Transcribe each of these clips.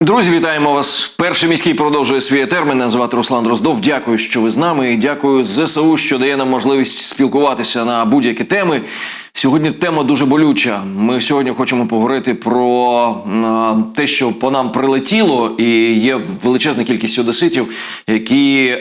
Друзі, вітаємо вас. Перший міський продовжує свій етер. Мене звати Руслан Дроздов. Дякую, що ви з нами. Дякую ЗСУ, що дає нам можливість спілкуватися на будь-які теми. Сьогодні тема дуже болюча. Ми сьогодні хочемо поговорити про те, що по нам прилетіло, і є величезна кількість одеситів, які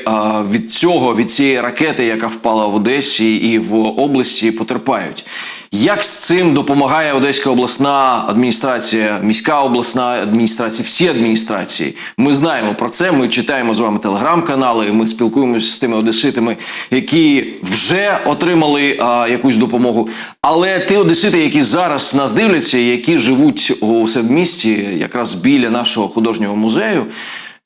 від цього, від цієї ракети, яка впала в Одесі і в області, потерпають. Як з цим допомагає Одеська обласна адміністрація, міська обласна адміністрація, всі адміністрації? Ми знаємо про це. Ми читаємо з вами телеграм-канали. Ми спілкуємося з тими одеситами, які вже отримали а, якусь допомогу. Але ті одесити, які зараз нас дивляться, які живуть у середмісті, якраз біля нашого художнього музею.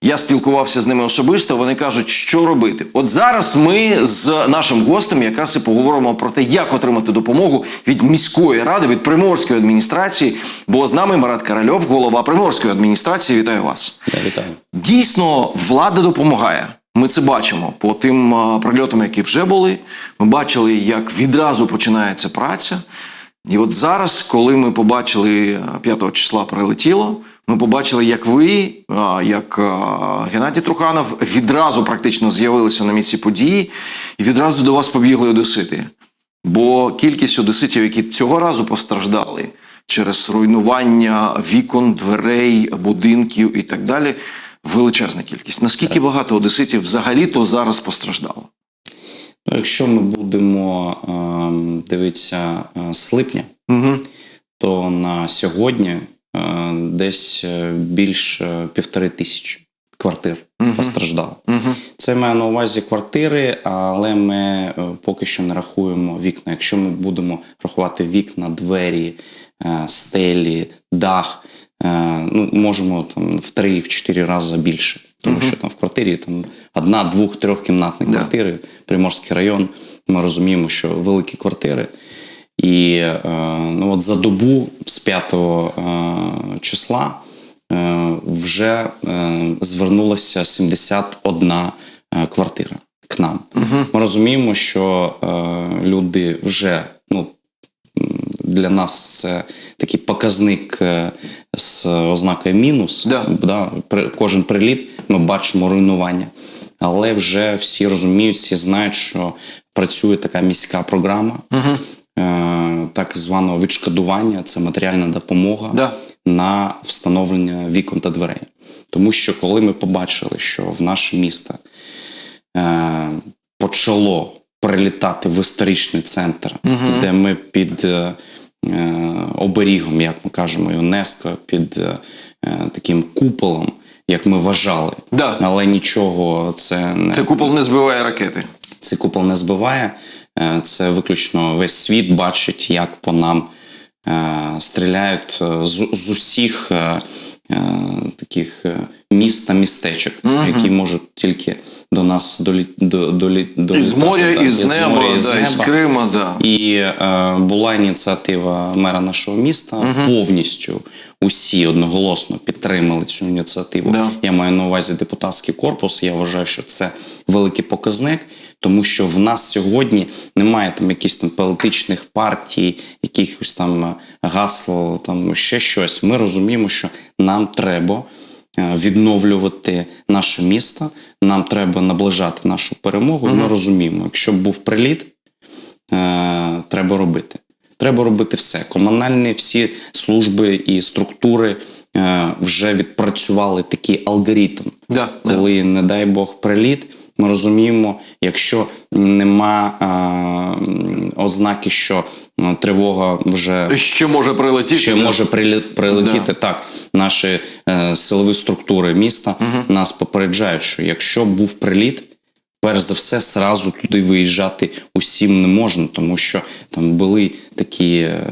Я спілкувався з ними особисто. Вони кажуть, що робити. От зараз ми з нашим гостем якраз і поговоримо про те, як отримати допомогу від міської ради, від приморської адміністрації. Бо з нами Марат Каральов, голова приморської адміністрації. Вітаю вас. Я вітаю. Дійсно, влада допомагає. Ми це бачимо по тим прильотам, які вже були. Ми бачили, як відразу починається праця. І от зараз, коли ми побачили а, 5 числа прилетіло, ми побачили, як ви, як Геннадій Труханов відразу практично з'явилися на місці події, і відразу до вас побігли одесити. Бо кількість одеситів, які цього разу постраждали через руйнування вікон, дверей, будинків і так далі, величезна кількість. Наскільки багато одеситів взагалі-то зараз постраждало? Ну, якщо ми будемо е, дивитися е, з липня, Угу. то на сьогодні десь е, більш е, півтори тисячі квартир Мгм. постраждало. Угу. Це має на увазі квартири, але ми е, поки що не рахуємо вікна. Якщо ми будемо рахувати вікна, двері, е, стелі, дах, е, ну, можемо там в три, в чотири рази більше. Тому що там в квартирі там одна, двох, трьохкімнатні Да. квартири, Приморський район. Ми розуміємо, що великі квартири. І е, ну, от за добу з 5 е, числа е, вже звернулося 71 е, квартира к нам. Ми розуміємо, що люди вже ну, для нас це такий показник з ознакою мінус. Да. Да, при, кожен приліт ми бачимо руйнування. Але вже всі розуміють, всі знають, що працює така міська програма е, так званого відшкодування, це матеріальна допомога Да. на встановлення вікон та дверей. Тому що коли ми побачили, що в наше місто е, почало прилітати в історичний центр, де ми під е, е, оберігом, як ми кажемо, ЮНЕСКО, під е, е, таким куполом, як ми вважали, Да. але нічого це не Це купол не збиває ракети. цей купол не збиває. Е, Це виключно весь світ бачить, як по нам е, стріляють е, з, з усіх таких е, міст та містечок, які можуть тільки до нас долі, до, долі, І з моря, так, і з неба, моря, і да, і з неба. Крима, да. І е, була ініціатива мера нашого міста. Повністю усі одноголосно підтримали цю ініціативу. Да. Я маю на увазі депутатський корпус. Я вважаю, що це великий показник, тому що в нас сьогодні немає там якихось там політичних партій, якихось там е, гасл, там ще щось. Ми розуміємо, що нам треба. е, Відновлювати наше місто, нам треба наближати нашу перемогу. І Ми розуміємо, якщо б був приліт, е, треба робити. Треба робити все. Комунальні всі служби і структури е, вже відпрацювали такий алгоритм. Да, да. Коли, не дай Бог, приліт, ми розуміємо, якщо нема м, ознаки, що тривога вже Ще може прилетіти. ще да. може прилетіти. Так, наші е, силові структури міста нас попереджають, що якщо був приліт, перш за все, сразу туди виїжджати усім не можна, тому що там були такі е,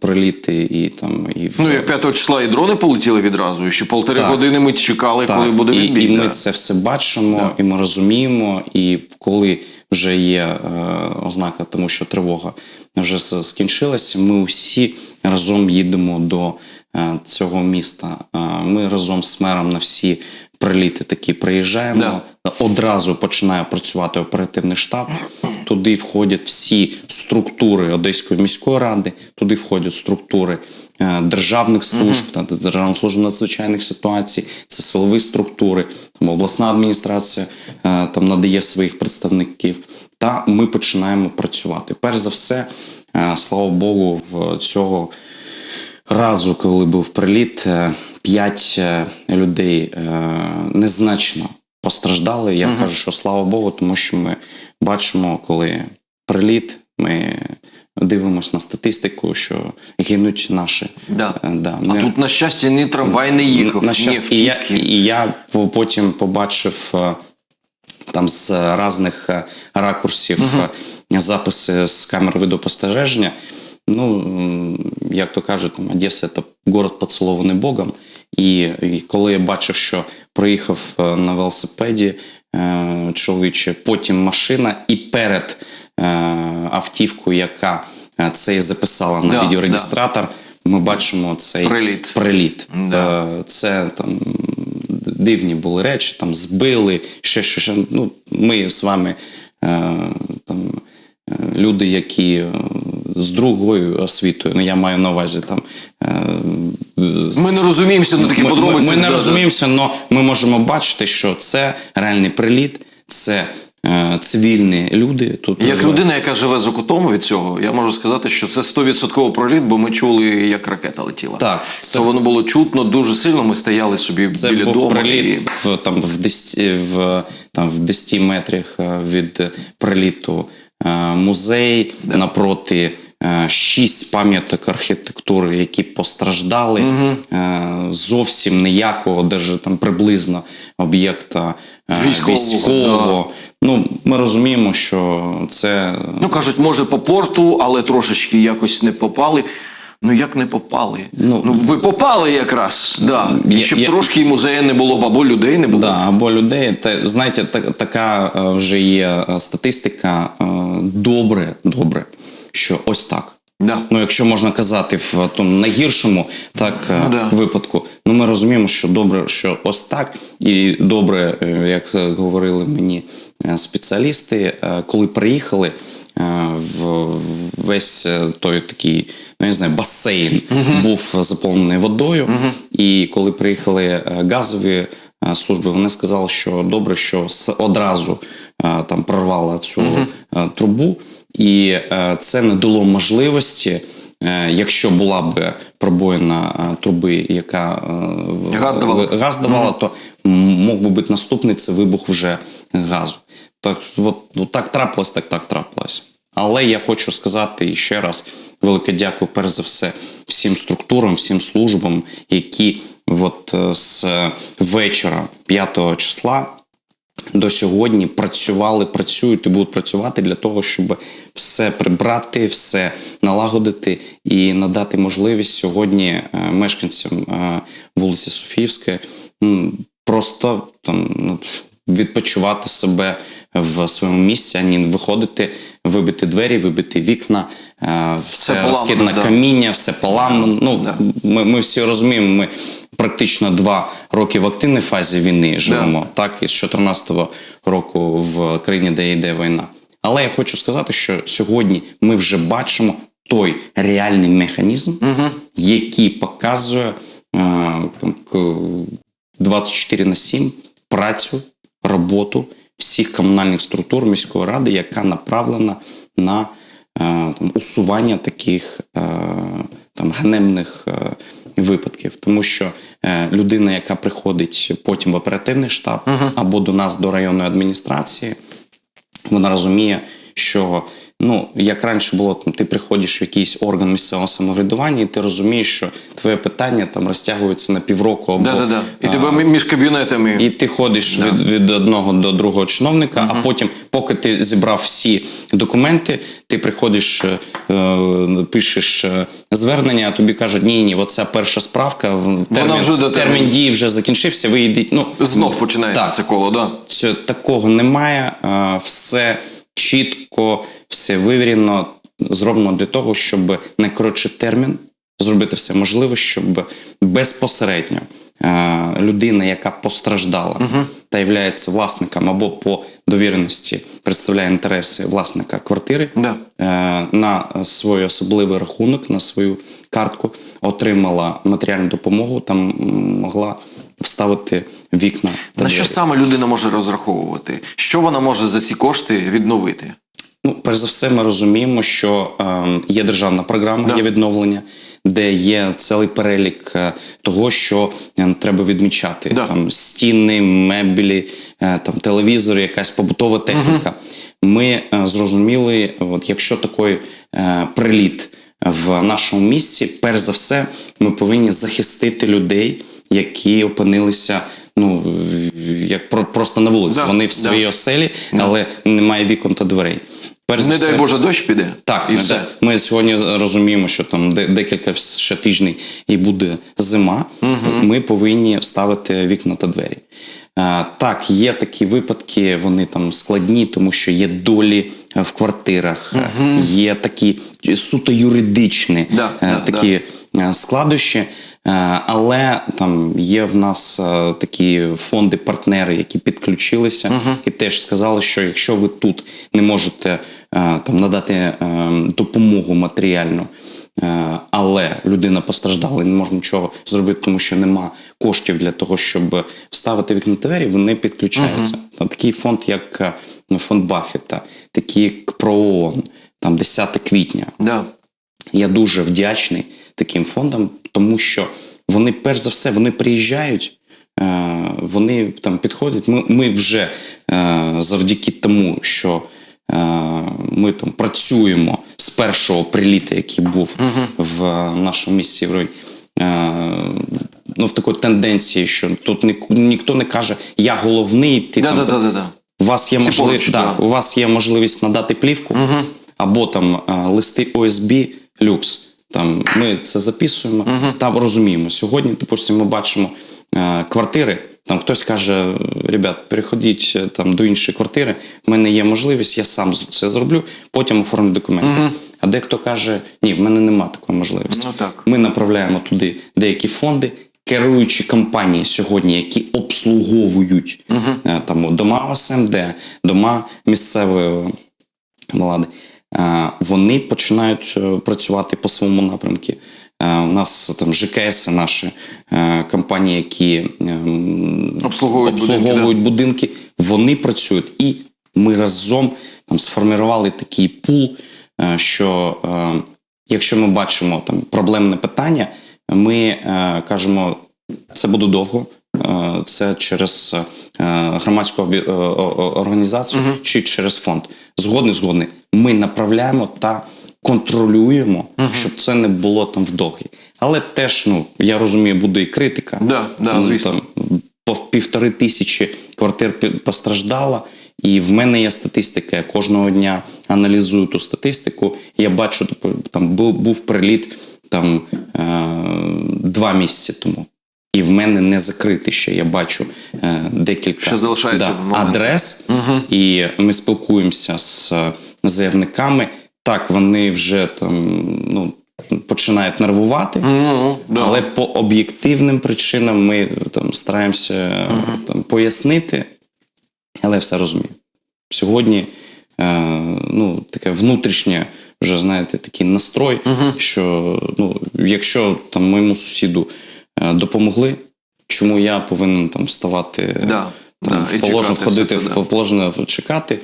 приліти і там і в Ну, як 5 числа і дрони полетіли відразу, і ще полтори Так. години ми чекали, Так, коли буде і, відбій. і ми це все бачимо, Да. і ми розуміємо. І коли вже є е, ознака, тому що тривога вже скінчилася, ми усі разом їдемо до е, цього міста. Е, Ми разом з мером на всі приліти такі приїжджаємо. Одразу починає працювати оперативний штаб. Туди входять всі структури Одеської міської ради, туди входять структури е, державних служб, та Державна служба надзвичайних ситуацій, це силові структури, там обласна адміністрація е, там надає своїх представників. Та ми починаємо працювати. Перш за все, е, слава Богу, в цього разу, коли був приліт, е, п'ять е, людей е, незначно постраждали. Я кажу, що слава Богу, тому що ми бачимо, коли приліт, ми дивимося на статистику, що гинуть наші. Да. Да, А не- тут, на щастя, ні трамвай не їхав, на ні і, я, і я по- потім побачив там з різних ракурсів е, записи з камер відеоспостереження. Ну, як то кажуть, там, Одеса це город поцілований Богом. І, і коли я бачив, що проїхав е, на велосипеді е, чоловіче, потім машина, і перед е, автівкою, яка е, це і записала на Да, відеореєстратор, ми бачимо цей Приліт. приліт. Да. Е, Це там дивні були речі, там збили, ще що. ще. Ну, ми з вами е, там, е, люди, які з другою освітою, ну я маю на увазі там. е, Ми не розуміємося на такі ми, подробиці. ми, ми не Да, да. розуміємося, але ми можемо бачити, що це реальний приліт, це е, цивільні люди. Тут Як проживають. людина, яка живе за кутом від цього, я можу сказати, що це 100% проліт, бо ми чули, як ракета летіла. Так, Це це, воно було чутно дуже сильно. Ми стояли собі це біля був дому. приліт І... в, там, в, 10, в, там, в 10 метрах е, від приліту музей напроти. Е, Шість пам'яток архітектури, які постраждали, Е, зовсім ніякого, даже там приблизно об'єкта е, Військового, військового. Ну, ми розуміємо, що це Ну кажуть, може по порту, але трошечки якось не попали. Ну як не попали? Ну, Ну, ви попали якраз, да. І Я- щоб я- трошки музею не було, або людей не було. Да, або людей. Та, знаєте, та, така вже є статистика. Добре, добре, що ось так. Да. Ну, якщо можна казати в тому найгіршому так е, Ну, да. випадку, ну ми розуміємо, що добре, що ось так, і добре, е, як е, говорили мені спеціалісти, коли приїхали. В весь той такий, ну я не знаю, басейн був заповнений водою. І коли приїхали газові служби, вони сказали, що добре, що одразу там прорвала цю е, трубу, і е, це не дало можливості. е, Якщо була б пробоїна е, труби, яка Газ давала. газ давала, то мог би бути наступний це вибух вже газу. Так, от, ну, так трапилось, так так трапилось. Але я хочу сказати ще раз велике дякую, перш за все, всім структурам, всім службам, які от з вечора 5 числа до сьогодні працювали, працюють і будуть працювати для того, щоб все прибрати, все налагодити і надати можливість сьогодні е, мешканцям е, вулиці Софіївської просто там ну, відпочивати себе в своєму місці, а не виходити, вибити двері, вибити вікна, е, все поламано, розкидане да. каміння, все поламано. Ну, Да. ми, ми всі розуміємо, ми практично два роки в активній фазі війни живемо, так, і з 2014 року в країні, де йде війна. Але я хочу сказати, що сьогодні ми вже бачимо той реальний механізм, який показує е, там, 24 на 7 працю, роботу всіх комунальних структур міської ради, яка направлена на е, там, усування таких е, там, ганебних е, випадків. Тому що людина, яка приходить потім в оперативний штаб або до нас, до районної адміністрації, вона розуміє, що ну як раніше було, там ти приходиш в якийсь орган місцевого самоврядування, і ти розумієш, що твоє питання там розтягується на півроку або Да, да, да. І а, тебе між кабінетами. і ти ходиш від, від одного до другого чиновника, а потім, поки ти зібрав всі документи, ти приходиш, е, е, пишеш е, звернення, а тобі кажуть, ні, ні, оця перша справка, термін, вже до термін дії вже закінчився, ви йдіть. Ну, Знов починається так. це коло, да. Цього такого немає. Все чітко, все вивірено, зроблено для того, щоб найкоротший термін зробити все можливе, щоб безпосередньо е, людина, яка постраждала та є власником або по довіреності представляє інтереси власника квартири, Да. е, на свій особливий рахунок, на свою картку отримала матеріальну допомогу, там могла вставити вікна. та На що двері. саме людина може розраховувати? Що вона може за ці кошти відновити? Ну, перш за все, ми розуміємо, що е, є державна програма, Да. є відновлення, де є цілий перелік е, того, що е, треба відмічати. Да. Там стіни, меблі, е, там телевізори, якась побутова техніка. Ми е, зрозуміли, от якщо такий е, приліт в нашому місці, перш за все, ми повинні захистити людей, які опинилися. Ну, як про- просто на вулиці. Да, Вони в да. своїй оселі, але немає вікон та дверей. Перш Не все- дай Боже, дощ піде. так, і ми, все. ми сьогодні розуміємо, що там де- декілька ще тижнів і буде зима. Ми повинні ставити вікна та двері. А, так, є такі випадки, вони там складні, тому що є долі е, в квартирах, е, є такі суто юридичні Да, е, да, такі е, складощі. Е, Але там є в нас е, такі фонди-партнери, які підключилися і теж сказали, що якщо ви тут не можете е, там надати е, допомогу матеріальну, е, але людина постраждала і не може нічого зробити, тому що нема коштів для того, щоб вставити вікна двері, вони підключаються. Там такий фонд, як е, фонд Баффета, такий як ПРООН, там 10 квітня. Да. Я дуже вдячний таким фондам, тому що вони, перш за все, вони приїжджають, е, вони там підходять. Ми, ми вже е, завдяки тому, що е, ми там працюємо першого приліту, який був в нашому місті Європі. Е, ну, в такій тенденції, що тут ні, ніхто не каже, я головний, ти Да, там да, да, да, да. у вас є можливість, да, да. у вас є можливість надати плівку або там е, листи ОСБ люкс. Там ми це записуємо, там розуміємо. Сьогодні, допустимо, ми бачимо е, квартири. Там хтось каже: ребят, переходіть е, там до іншої квартири. в мене є можливість, я сам це зроблю, потім оформлю документи. А дехто каже, ні, в мене немає такої можливості. Ну, так. Ми направляємо туди деякі фонди, керуючі компанії сьогодні, які обслуговують е, там дома ОСМД, дома місцевої влади. е, Вони починають е, працювати по своєму напрямку. Е, У нас там ЖКС, наші е, компанії, які ем, Обслуговують будинки, обслуговують будинки, вони працюють. І ми разом там сформували такий пул, е, що якщо ми бачимо там проблемне питання, ми кажемо, це буде довго. Це через громадську організацію чи через фонд. Згодний, згодний. Ми направляємо та контролюємо, щоб це не було там вдовгі. Але теж, ну я розумію, буде і критика. Да, да, Ну, звісно. Там, по півтори тисячі квартир постраждало. І в мене є статистика. Я кожного дня аналізую ту статистику. І я бачу, типу, там був, був приліт там е, два місяці тому. І в мене не закритий ще. Я бачу е, декілька Ще залишається момент. адрес, і ми спілкуємося з заявниками. Так, вони вже там ну, починають нервувати. Да. Але по об'єктивним причинам ми там стараємося там, пояснити, але все розумію. Сьогодні е, ну, таке внутрішнє, вже знаєте, такий настрой, що ну, якщо там моєму сусіду е, допомогли, чому я повинен там вставати Да, там, да, в положення, чекати входити все це, в да. положення чекати.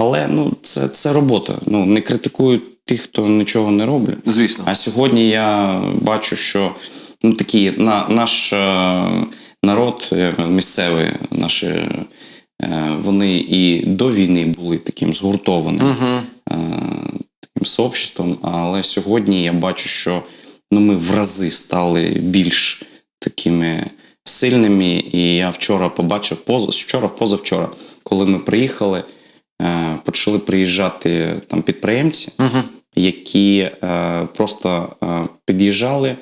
Але ну, це, це робота. Ну, не критикую тих, хто нічого не роблять. Звісно. А сьогодні я бачу, що ну, такі, на, наш е, народ е, місцевий, наші, е, вони і до війни були таким згуртованим е, таким сообществом, але сьогодні я бачу, що ну, ми в рази стали більш такими сильними. І я вчора побачив, поза, вчора, позавчора, коли ми приїхали, почали приїжджати там підприємці які е, просто е, під'їжджали, е,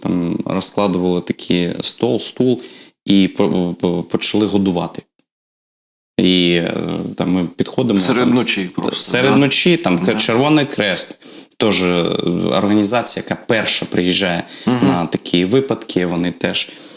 там розкладували такий стол, стул і по- по- почали годувати. І е, там ми підходимо. Серед ночі просто. серед да. ночі, там Да. Червоний Крест, теж е, організація, яка перша приїжджає на такі випадки. Вони теж е,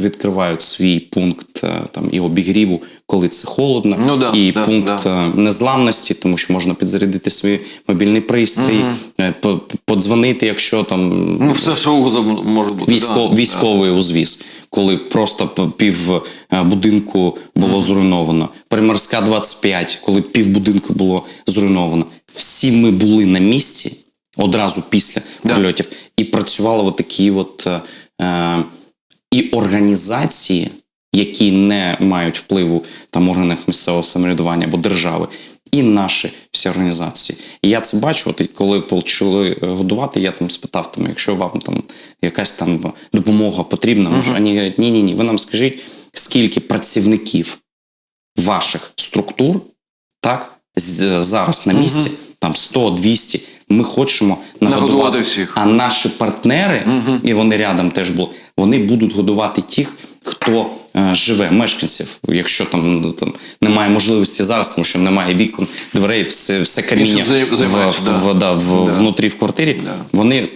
відкривають свій пункт е, там і обігріву, коли це холодно, Ну да, і да, пункт да. е, незламності, тому що можна підзарядити свій мобільний пристрій, е, по- подзвонити, якщо там Ну, все що угодно може бути. Військо, да. військовий узвіз, коли просто пів е, будинку було зруйновано. Приморська 25, коли пів будинку було зруйновано. Всі ми були на місці одразу після Да. прильотів і працювали от такі от е, е, і організації, які не мають впливу там органах місцевого самоврядування або держави. І наші всі організації. І я це бачу, от коли почали е, годувати, я там спитав, там, якщо вам там якась там допомога потрібна, може, вони говорять, ні, ні, ні, ви нам скажіть, скільки працівників ваших структур, так, зараз на місці, там 100, 200, ми хочемо нагодувати, Нагодувати всіх. А наші партнери, і вони рядом теж були, вони будуть годувати тих, хто е, живе, мешканців. Якщо там, ну, там немає можливості зараз, тому що немає вікон, дверей, все, все каміння в, да. в, да, в, Да. внутрі в квартирі, Да. вони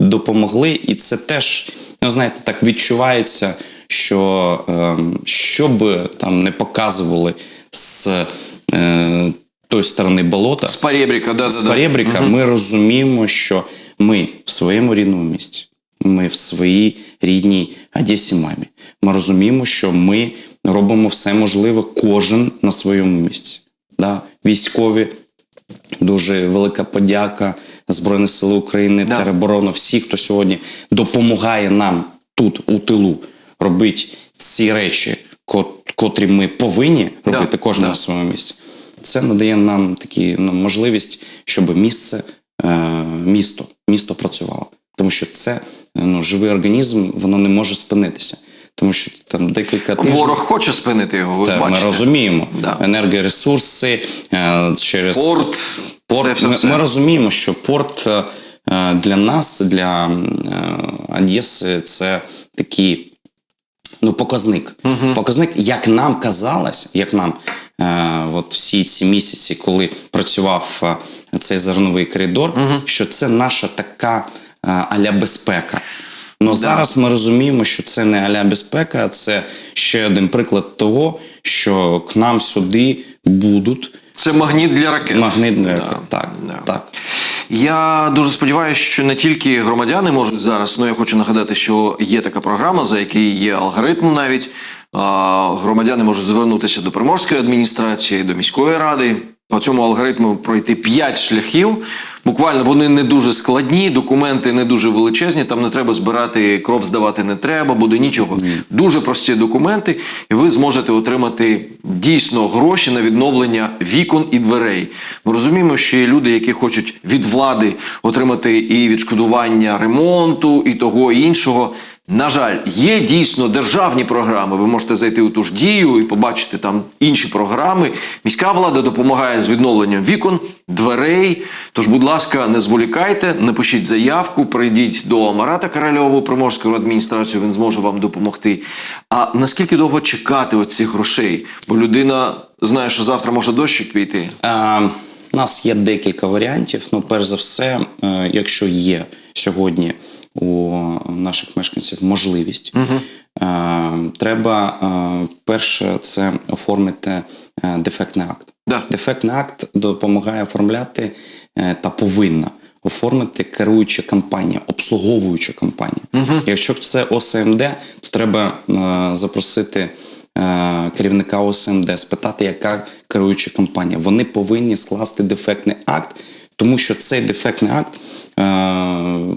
допомогли, і це теж, ну знаєте, так відчувається, що ем, що би там не показували з тої сторони болота, З Парєбріка, да, з да, да. Ми розуміємо, що ми в своєму рідному місті, ми в своїй рідній Одесі мамі. Ми розуміємо, що ми робимо все можливе, кожен на своєму місці. Да? Військові, дуже велика подяка Збройні Сили України, Да. тероборона, всі, хто сьогодні допомагає нам тут, у тилу, робити ці речі, ко- котрі ми повинні Да, робити кожен да. на своєму місці. Це надає нам такі ну, можливість, щоб місце, е, місто, місто працювало. Тому що це ну, живий організм, воно не може спинитися. Тому що там декілька тижнів. Ворог хоче спинити його, ви Це ми розуміємо. Да. Енергоресурси е, через Порт, порт. це все, ми, все. ми розуміємо, що порт е, для нас, для е, Одеси, це такий ну, показник. Показник, як нам казалось, як нам от всі ці місяці, коли працював е, цей зерновий коридор, що це наша така е, аля безпека. Ну зараз ми розуміємо, що це не аля безпека, а це ще один приклад того, що к нам сюди будуть Це магніт для ракет. магнит. Да, Так, да. так. Я дуже сподіваюся, що не тільки громадяни можуть зараз, ну я хочу нагадати, що є така програма, за який є алгоритм навіть. Громадяни можуть звернутися до приморської адміністрації, до міської ради. По цьому алгоритму пройти 5 шляхів. Буквально вони не дуже складні, документи не дуже величезні. Там не треба збирати кров, здавати не треба, буде нічого. Дуже прості документи, і ви зможете отримати дійсно гроші на відновлення вікон і дверей. Ми розуміємо, що є люди, які хочуть від влади отримати і відшкодування ремонту, і того і іншого. На жаль, є дійсно державні програми. Ви можете зайти у ту ж дію і побачити там інші програми. Міська влада допомагає з відновленням вікон, дверей. Тож, будь ласка, не зволікайте, напишіть заявку, прийдіть до Марата Корольову, Приморську адміністрацію, він зможе вам допомогти. А наскільки довго чекати оцих грошей? Бо людина знає, що завтра може дощик піти. Е, у нас є декілька варіантів. Ну, перш за все, е, якщо є сьогодні у наших мешканців можливість, е, треба е, перше це оформити е, дефектний акт. Да. Дефектний акт допомагає оформляти та повинна оформити керуюча компанія, обслуговуюча компанія. Якщо це ОСМД, то треба е, запросити е, керівника ОСМД, спитати, яка керуюча компанія. Вони повинні скласти дефектний акт, тому що цей дефектний акт е,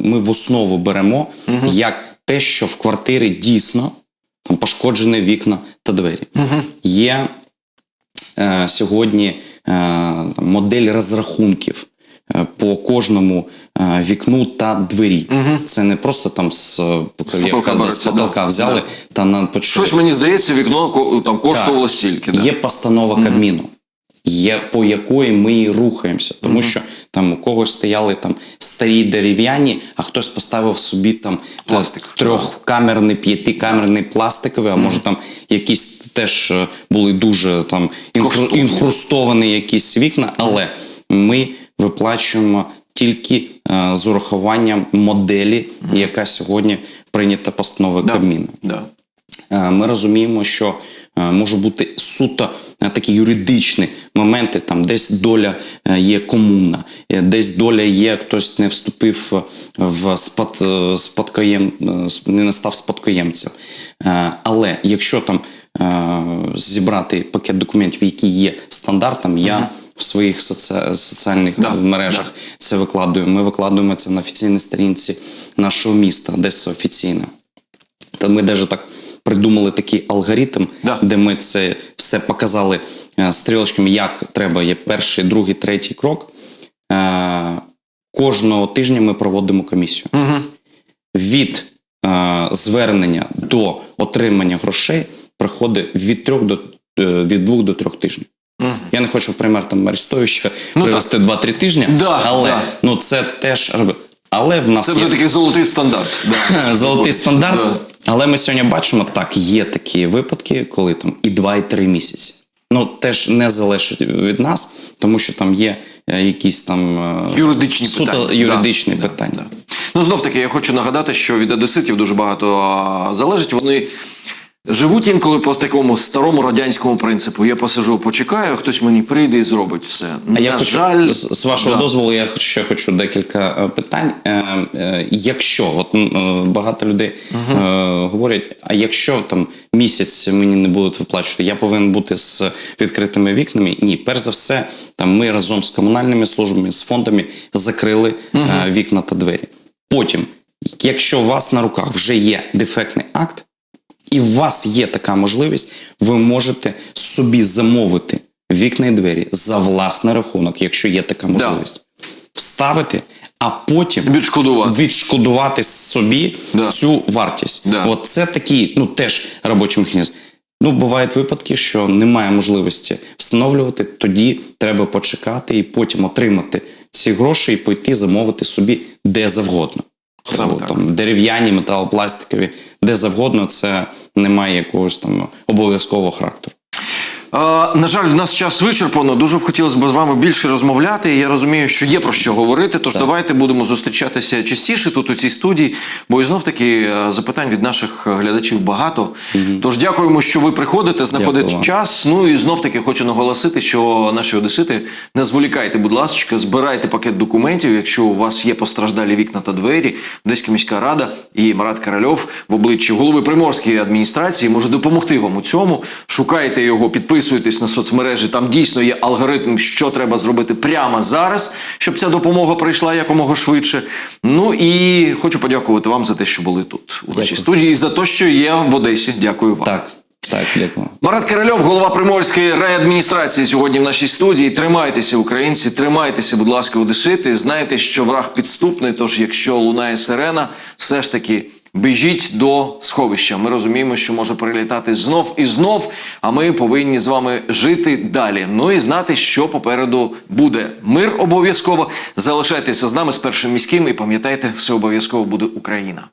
ми в основу беремо як те, що в квартирі дійсно там пошкоджені вікна та двері. Є е, сьогодні е, модель розрахунків. е, По кожному е, вікну та двері. Це не просто там з, е, потолка з потолка да. взяли Да. та на почали. Щось мені здається, вікно там коштувало Так. стільки. Да? Є постанова Кабміну, є по якої ми і рухаємося. Тому що там у когось стояли там старі дерев'яні, а хтось поставив собі там Пластик. трьохкамерний, п'ятикамерний пластиковий, а може там якісь теж е, були дуже там інхру- інхрустовані якісь вікна, але ми виплачуємо тільки е, з урахуванням моделі, яка сьогодні прийнята постановою Да. Кабміну. Да. Е, Ми розуміємо, що е, може бути суто е, такі юридичні моменти, там десь доля є комунна, десь доля є, хтось не вступив в спад, спадкоєм, не став спадкоємцем. Але якщо там зібрати пакет документів, які є стандартом, я в своїх соці... соціальних Да, мережах це викладую. Ми викладуємо це на офіційній сторінці нашого міста, десь це офіційно. Та ми навіть так придумали такий алгоритм, Да. де ми це все показали е, стрілочками, як треба є перший, другий, третій крок. Е, Кожного тижня ми проводимо комісію. Угу. Від е, звернення до отримання грошей приходить від трьох до від двох до трьох тижнів. Угу. Я не хочу в пример там Арестовича Ну, привести 2-3 тижні, Да, але да. ну це теж роби- Але в нас Це є вже такий золотий стандарт. Да. золотий стандарт. Да. Але ми сьогодні бачимо, так, є такі випадки, коли там і 2, і 3 місяці. Ну, теж не залежить від нас, тому що там є е, якісь там е, Юридичні суто питання. юридичні Да, питання. да, да. Ну, знов таки, я хочу нагадати, що від одеситів дуже багато залежить. Вони живуть інколи по такому старому радянському принципу. Я посижу, почекаю, хтось мені прийде і зробить все. А я На хочу, жаль, з, з вашого да. дозволу, я ще хочу декілька е, питань. Е, е, якщо от е, багато людей е, говорять, а якщо там місяць мені не будуть виплачувати, я повинен бути з відкритими вікнами. Ні, перш за все, там ми разом з комунальними службами, з фондами закрили е, вікна та двері. Потім, якщо у вас на руках вже є дефектний акт, і у вас є така можливість, ви можете собі замовити вікна і двері за власний рахунок, якщо є така можливість. Вставити, а потім Відшкодувати. відшкодувати собі Да. цю вартість. Да. От це такий, ну теж робочий механізм. Ну, бувають випадки, що немає можливості встановлювати, тоді треба почекати і потім отримати ці гроші і пойти замовити собі де завгодно. Саме так. там, дерев'яні, металопластикові, де завгодно, це не має якогось там обов'язкового характеру. На жаль, в нас час вичерпано. Дуже б хотілося б з вами більше розмовляти. Я розумію, що є про що говорити. Тож давайте будемо зустрічатися частіше тут у цій студії. Бо і знов таки е, запитань від наших глядачів багато. Тож дякуємо, що ви приходите, знаходите Дякую час. Ну і знов таки хочу наголосити, що наші одесити не зволікайте, будь ласка, збирайте пакет документів. Якщо у вас є постраждалі вікна та двері, Одеська міська рада і Марат Корольов в обличчі голови Приморської адміністрації може допомогти вам у цьому. Шукайте його, підписуйтесь на соцмережі. Там дійсно є алгоритм, що треба зробити прямо зараз, щоб ця допомога прийшла якомога швидше. Ну і хочу подякувати вам за те, що були тут у нашій студії, і за те, що є в Одесі. Дякую вам. Так, так, дякую. Марат Корольов, голова Приморської райадміністрації, сьогодні в нашій студії. Тримайтеся, українці, тримайтеся, будь ласка, одесити. Знайте, що враг підступний. Тож, якщо лунає сирена, все ж таки. Біжіть до сховища. Ми розуміємо, що може прилітати знов і знов. А ми повинні з вами жити далі. Ну і знати, що попереду буде. Мир обов'язково. Залишайтеся з нами з першим міським і пам'ятайте, все обов'язково буде Україна.